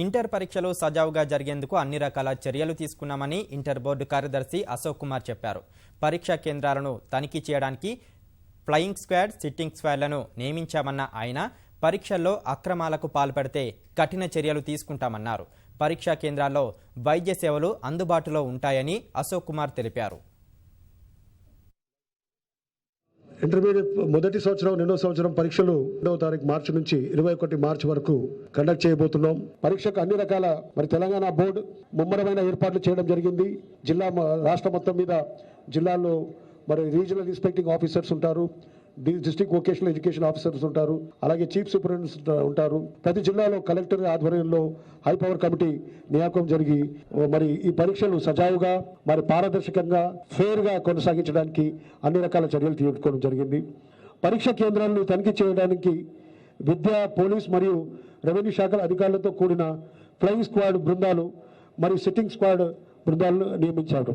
Inter పరీక్షలు సజావుగా జరిగేందుకు అన్ని రకాల చర్యలు తీసుకున్నామని ఇంటర్ బోర్డు కార్యదర్శి అశోక్ కుమార్ చెప్పారు. పరీక్షా కేంద్రాలను తనిఖీ చేయడానికి ఫ్లయింగ్ స్క్వాడ్ సిట్టింగ్ స్క్వాడ్లను నియమించామన్న ఆయన పరీక్షల్లో అక్రమాలకు పాల్పడితే కఠిన చర్యలు తీసుకుంటామన్నారు. పరీక్షా కేంద్రాల్లో వైద్య సేవలు అందుబాటులో ఉంటాయని అశోక్ కుమార్ తెలిపారు. ఇంటర్మీడియట్ మొదటి సంవత్సరం రెండో సంవత్సరం పరీక్షలు రెండవ తారీఖు మార్చి నుంచి ఇరవై ఒకటి మార్చి వరకు కండక్ట్ చేయబోతున్నాం. పరీక్షకు అన్ని రకాల మరి తెలంగాణ బోర్డు ముమ్మరమైన ఏర్పాట్లు చేయడం జరిగింది. జిల్లా రాష్ట్ర మొత్తం మీద జిల్లాలో మరి రీజనల్ ఇన్స్పెక్టింగ్ ఆఫీసర్స్ ఉంటారు. డిస్టిక్ వొకేషనల్ ఎడ్యుకేషన్ ఆఫీసర్స్ ఉంటారు అలాగే చీఫ్ సూపరింటెండెంట్స్ ఉంటారు. ప్రతి జిల్లాలో కలెక్టర్ ఆధ్వర్యంలో హై పవర్ కమిటీ నియామకం జరిగి మరి ఈ పరీక్షలు సజావుగా మరి పారదర్శకంగా ఫెయిర్ కొనసాగించడానికి అన్ని రకాల చర్యలు తీసుకోవడం జరిగింది. పరీక్ష కేంద్రాలను తనిఖీ చేయడానికి విద్యా పోలీస్ మరియు రెవెన్యూ శాఖల అధికారులతో కూడిన ఫ్లయింగ్ స్క్వాడ్ బృందాలు మరియు సిట్టింగ్ స్క్వాడ్ బృందాలను నియమించారు.